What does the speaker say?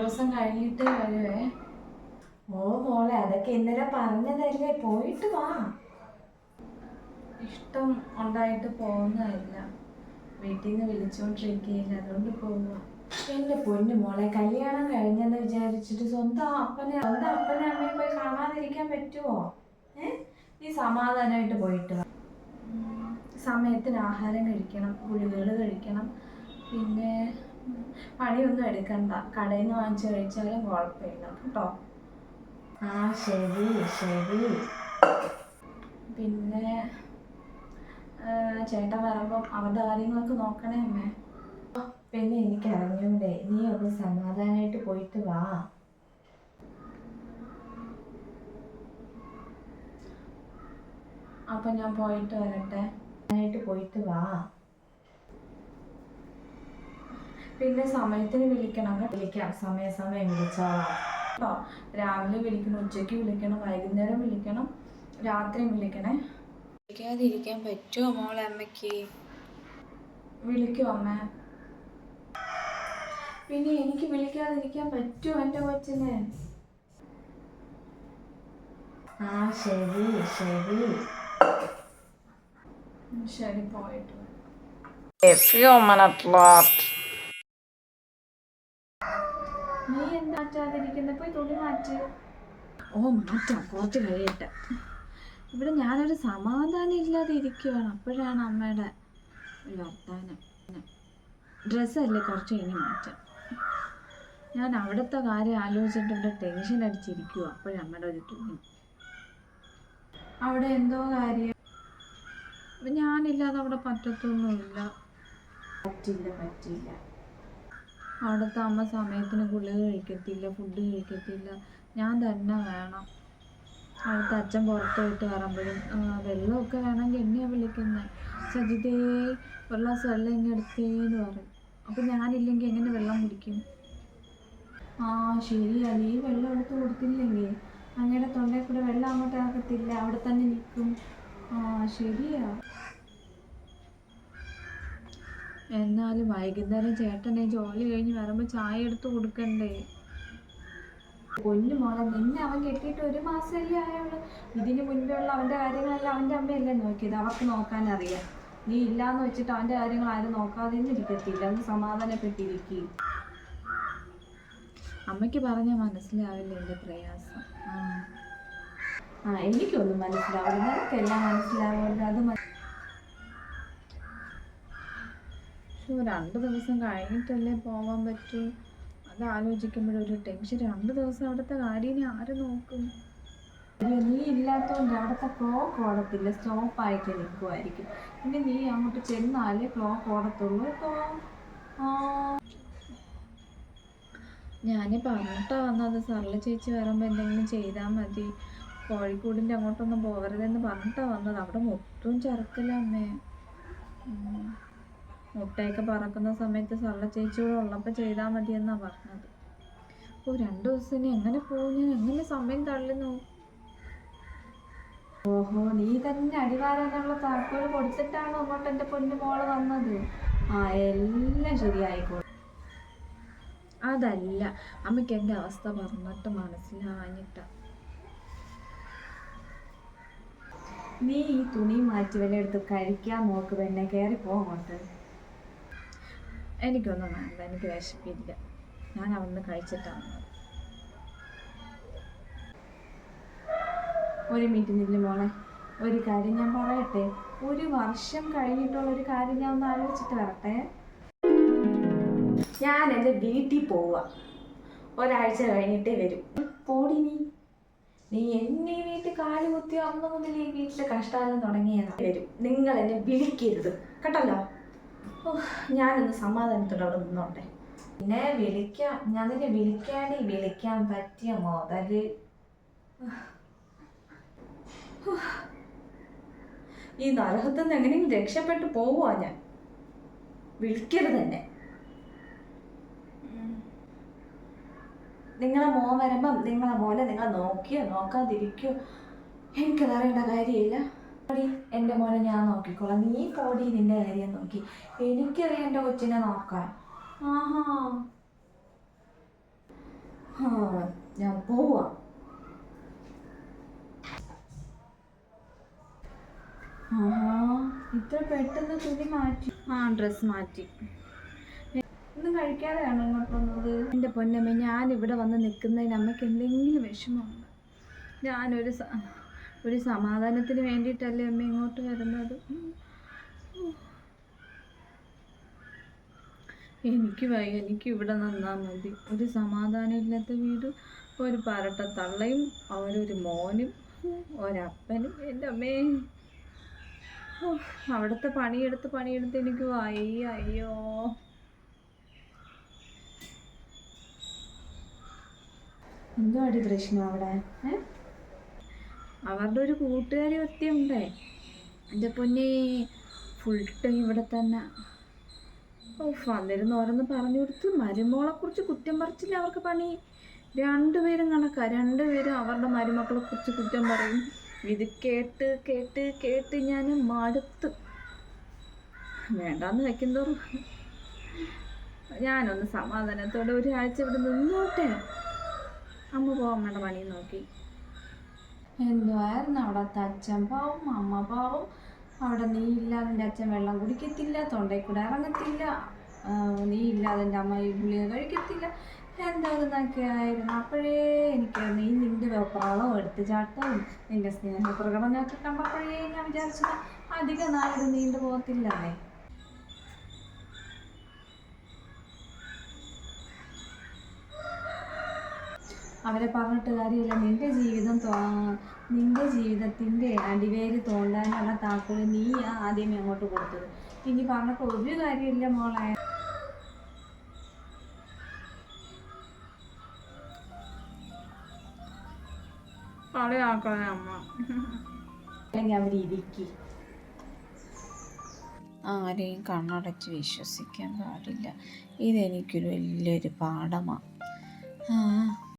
ദിവസം കഴിഞ്ഞിട്ട് വരുവേ. ഓ മോളെ അതൊക്കെ ഇന്നലെ പറഞ്ഞതല്ലേ? പോയിട്ട് വാ. ഇഷ്ടം ഉണ്ടായിട്ട് പോകുന്നതല്ല. വീട്ടിൽ നിന്ന് വിളിച്ചോണ്ടിരിക്കുകയില്ല അതുകൊണ്ട് പോവുക എന്റെ പൊന്നു മോളെ കല്യാണം കഴിഞ്ഞെന്ന് വിചാരിച്ചിട്ട് സ്വന്തം അപ്പനെ സ്വന്തം അപ്പനെ അമ്മയെ പോയി കാണാതിരിക്കാൻ പറ്റുമോ ഏ? നീ സമാധാനമായിട്ട് പോയിട്ട് വാ. സമയത്തിന് ആഹാരം കഴിക്കണം ഗുളികകൾ കഴിക്കണം. പിന്നെ പണിയൊന്നും എടുക്കണ്ട. കടയിൽ നിന്ന് വാങ്ങിച്ച് കഴിച്ചാലും കുഴപ്പമില്ല. കേട്ടോ? ആ ശരി ശരി. പിന്നെ ചേട്ടൻ വരുമ്പം അവരുടെ കാര്യങ്ങളൊക്കെ നോക്കണേ അമ്മേ. പിന്നെ എനിക്ക് അറിഞ്ഞൂടെ നീ ഒന്ന് സമാധാനമായിട്ട് പോയിട്ട് വാ. അപ്പം ഞാൻ പോയിട്ട് വരട്ടെ. ആയിട്ട് പോയിട്ട് വാ. പിന്നെ സമയത്തിന് വിളിക്കണം. വിളിക്കാം. സമയം വിളിച്ചോളാം കേട്ടോ രാവിലെ വിളിക്കണം ഉച്ചയ്ക്ക് വിളിക്കണം വൈകുന്നേരം വിളിക്കണം രാത്രി വിളിക്കണേ. വിളിക്കാതിരിക്കാൻ പറ്റുമോ മോളെ അമ്മയ്ക്ക്? വിളിക്കുമോ അമ്മ. പിന്നെ എനിക്ക് വിളിക്കാതിരിക്കാൻ പറ്റുമോ എന്റെ കൊച്ചിനെ? ആ ശരി ശരി. ശരി പോയിട്ട് വരാം. A few minutes left. നീ എന്താ മാറ്റാതിരിക്കുന്നത് പോയി തുണി മാറ്റ്. ഓ മാറ്റാം. കുറച്ച് കഴിയട്ടെ. ഇവിടെ ഞാനൊരു സമാധാനം ഇല്ലാതെ ഇരിക്കുവാണ്. അപ്പോഴാണ് അമ്മയുടെ ഒരു വർത്താനം. ഡ്രസ്സല്ലേ കുറച്ച് കഴിഞ്ഞ് മാറ്റാം. ഞാൻ അവിടുത്തെ കാര്യം ആലോചിച്ചിട്ടുണ്ട് ടെൻഷൻ അടിച്ചിരിക്കുവോ. അപ്പോഴമ്മയുടെ ഒരു തുണി. അവിടെ എന്തോ കാര്യം? അപ്പൊ ഞാനില്ലാതെ അവിടെ പറ്റത്തൊന്നുമില്ല. പറ്റില്ല പറ്റില്ല. അവിടുത്തെ അമ്മ സമയത്തിന് ഗുളിക കഴിക്കത്തില്ല ഫുഡ് കഴിക്കത്തില്ല. ഞാൻ തന്നെ വേണം. അവിടുത്തെ അച്ഛൻ പുറത്ത് പോയിട്ട് വരുമ്പോഴും വെള്ളമൊക്കെ വേണമെങ്കിൽ എന്നെയാണ് വിളിക്കുന്നത് സജിതേ ഒരു ഗ്ലാസ് വെള്ളം ഇങ്ങനെ എടുത്തേന്ന് പറയും. അപ്പം ഞാനില്ലെങ്കിൽ എങ്ങനെ വെള്ളം കുടിക്കും? ആ ശരിയാ നീ വെള്ളം എടുത്ത് കൊടുത്തില്ലെങ്കിൽ അങ്ങനെ തൊണ്ടയിൽ കൂടെ വെള്ളം അങ്ങോട്ട് ഇറക്കത്തില്ല അവിടെ തന്നെ നിൽക്കും. ആ ശരിയാ. എന്നാലും വൈകുന്നേരം ചേട്ടനെ ജോലി കഴിഞ്ഞ് വരുമ്പോൾ ചായ എടുത്ത് കൊടുക്കണ്ടേ? പൊന്നു മോളെ നിന്നെ അവൻ കെട്ടിയിട്ട് ഒരു മാസമല്ലേ ആയുള്ളൂ. ഇതിന് മുൻപുള്ള അവന്റെ കാര്യങ്ങളെല്ലാം അവന്റെ അമ്മയല്ലേ നോക്കിയത്. അവർക്ക് നോക്കാൻ അറിയാം നീ ഇല്ലാന്ന് വെച്ചിട്ട് അവന്റെ കാര്യങ്ങൾ ആരും നോക്കാതെ ഇരിക്കത്തില്ല ഒന്ന് സമാധാനപ്പെട്ടിരിക്കും. അമ്മയ്ക്ക് പറഞ്ഞാൽ മനസ്സിലാവില്ല എന്റെ പ്രയാസം. ആ. എനിക്കൊന്നും മനസ്സിലാവില്ല. നിനക്കെല്ലാം മനസ്സിലാവുമല്ലോ അത് പക്ഷെ രണ്ട് ദിവസം കഴിഞ്ഞിട്ടല്ലേ പോകാൻ പറ്റൂ. അത് ആലോചിക്കുമ്പോഴൊരു ടെൻഷൻ രണ്ട് ദിവസം അവിടുത്തെ കാര്യം ഇനി ആര് നോക്കും? അയ്യോ, നീ ഇല്ലാത്തതുകൊണ്ട് അവിടുത്തെ ക്ലോക്ക് ഓടത്തില്ല. സ്റ്റോപ്പ് ആയിട്ട് നിൽക്കുമായിരിക്കും പിന്നെ നീ അങ്ങോട്ട് ചെന്നാലേ ക്ലോക്ക് ഓടത്തുള്ളൂ കേട്ടോ. ആ. ഞാൻ പറഞ്ഞിട്ടാ വന്നത്. സർല ചേച്ചി വരുമ്പോൾ എന്തെങ്കിലും ചെയ്താൽ മതി. കോഴിക്കോടിന്റെ അങ്ങോട്ടൊന്നും പോകരുതെന്ന് പറഞ്ഞിട്ടാ വന്നത്. അവിടെ മൊത്തവും ചെറുക്കല അമ്മേ. മുട്ടയൊക്കെ പറക്കുന്ന സമയത്ത് സള്ള ചേച്ചിയോട് ഉള്ളപ്പോൾ ചെയ്താൽ മതി എന്നാ പറഞ്ഞത്. ഓ രണ്ട് ദിവസം എങ്ങനെ പോകും? ഞാൻ എങ്ങനെ സമയം തള്ളുന്നു? ഓഹോ നീ തന്നെ അടിവാരാനുള്ള താക്കോൽ കൊടുത്തിട്ടാണോ അങ്ങോട്ട് എന്റെ പൊന്നു മോൾ വന്നത്? ആ എല്ലാം ശരിയായിക്കോളും. അതല്ല അമ്മയ്ക്ക് എന്റെ അവസ്ഥ പറഞ്ഞിട്ട് മനസ്സിലാഞ്ഞിട്ടാ. നീ ഈ തുണി മാറ്റി വല്ല എടുത്ത് കഴിക്കാൻ നോക്ക് പെണ്ണെ കയറി പോ അങ്ങോട്ട്. എനിക്കൊന്നും വേണ്ട. എനിക്ക് വിശപ്പില്ല. ഞാൻ അവിടുന്ന് കഴിച്ചിട്ടാണ്. ഒരു മിനിറ്റ് മോളെ. ഒരു കാര്യം ഞാൻ പറയട്ടെ? ഒരു വർഷം കഴിഞ്ഞിട്ടുള്ള ഒരു കാര്യം ഞാൻ ഒന്ന് ആലോചിച്ചിട്ട് വരട്ടെ. ഞാൻ എന്റെ വീട്ടിൽ പോവാ. ഒരാഴ്ച കഴിഞ്ഞിട്ടേ വരും. പോടി നീ. നീ എന്നെ വീട്ടിൽ കാൽ കുത്തി അന്ന് മുതൽ ഈ വീട്ടിലെ കഷ്ടാലം തുടങ്ങിയതാ. വരും. നിങ്ങൾ എന്നെ വിളിക്കരുത്. കേട്ടല്ലോ? ഞാനൊന്ന് സമാധാനത്തോടെ അവിടെ നിന്നോട്ടെ. പിന്നെ വിളിക്കാം ഞാൻ നിന്നെ വിളിക്കാണ്ട് വിളിക്കാൻ പറ്റിയ മോതൽ. ഈ നരകത്തിൽ നിന്ന് എങ്ങനെയും രക്ഷപ്പെട്ടു പോവുക ഞാൻ. വിളിക്കരുത് തന്നെ നിങ്ങളെ മോൻ വരുമ്പം നിങ്ങളെ മോനെ നിങ്ങളെ നോക്കിയോ നോക്കാതിരിക്കോ? എനിക്ക് അറിയേണ്ട കാര്യമില്ല. എന്റെ മോനെ ഞാൻ നോക്കിക്കോളാം. നീ പോടി നിന്റെ കാര്യം നോക്കി. എനിക്കറിയാം എന്റെ കൊച്ചിനെ നോക്കാൻ. ആഹാ. ഞാൻ പോവാ. ആഹാ ഇത്ര പെട്ടെന്ന് തുണി മാറ്റി. ആ ഡ്രസ്സ് മാറ്റി. ഒന്നും കഴിക്കാതെയാണോ ഇങ്ങോട്ട് വന്നത്? എന്റെ പൊന്നമ്മ ഞാൻ ഇവിടെ വന്ന് നിൽക്കുന്നതിന് അമ്മയ്ക്ക് എന്തെങ്കിലും വിഷമമുണ്ട്? ഞാനൊരു ഒരു സമാധാനത്തിന് വേണ്ടിയിട്ടല്ലേ അമ്മ ഇങ്ങോട്ട് വരുന്നത്? എനിക്ക് വയ്യ എനിക്ക് ഇവിടെ നിന്നാൽ മതി. ഒരു സമാധാനമില്ലാത്ത വീട് ഒരു പരട്ട തള്ളയും അവരൊരു മോനും ഒരപ്പനും. എന്റെ അമ്മേ. അവിടുത്തെ പണിയെടുത്ത് പണിയെടുത്ത് എനിക്ക് വയ്യ അയ്യോ. എന്തുവാടി പ്രശ്നം അവിടെ? ഏ? അവരുടെ ഒരു കൂട്ടുകാരി ഒത്തിയുണ്ടേ എന്റെ പൊന്നെ ഫുൾ ടൈം ഇവിടെ തന്നെ. ഓഫ് വന്നിരുന്ന് ഓരോന്ന് പറഞ്ഞു കൊടുത്ത് മരുമോളെ കുറിച്ച് കുറ്റം പറിച്ചില്ല അവർക്ക് പണി. രണ്ടുപേരും കണക്കാ. രണ്ടുപേരും അവരുടെ മരുമക്കളെ കുറിച്ച് കുറ്റം പറയും. ഇത് കേട്ട് കേട്ട് കേട്ട് ഞാൻ മടുത്ത്. വേണ്ടാന്ന് വെക്കുന്നതോറും ഞാനൊന്ന് സമാധാനത്തോടെ ഒരാഴ്ച ഇവിടെ നിന്നോട്ടെ. അമ്മ പോകാൻ വേണ്ട പണി നോക്കി. എന്തുവായിരുന്നു അവിടത്തെ അച്ഛൻ പാവം അമ്മ പാവം? അവിടെ നീ ഇല്ലാതെ എന്റെ അച്ഛൻ വെള്ളം കുടിക്കത്തില്ല തൊണ്ടയിൽ കൂടെ ഇറങ്ങത്തില്ല. നീ ഇല്ലാതെ എന്റെ അമ്മ ഗുളിക കഴിക്കത്തില്ല. എന്തോന്നൊക്കെ ആയിരുന്നു? അപ്പോഴേ എനിക്ക് നീ നിന്റെ വെപ്രാളവും എടുത്തുചാട്ടവും നിന്റെ സ്നേഹപ്രകടനമൊക്കെ കണ്ടപ്പോഴേ ഞാൻ വിചാരിച്ചത് അധികം നാളിത് നീണ്ടു പോകത്തില്ലല്ലേ അവരെ പറഞ്ഞിട്ട് കാര്യമില്ല. നിന്റെ ജീവിതം തോ- നിന്റെ ജീവിതത്തിന്റെ അടിവേര് തോണ്ടാനുള്ള താക്കോൽ നീ ആദ്യമേ അങ്ങോട്ട് കൊടുത്തത്. ഇനി പറഞ്ഞപ്പോ ഒരു കാര്യമില്ല മോളെ. അമ്മ. അല്ലെങ്കിൽ ആരെയും കണ്ണടച്ച് വിശ്വസിക്കാൻ പാടില്ല. ഇതെനിക്കൊരു വലിയൊരു പാഠമാണ് ആ.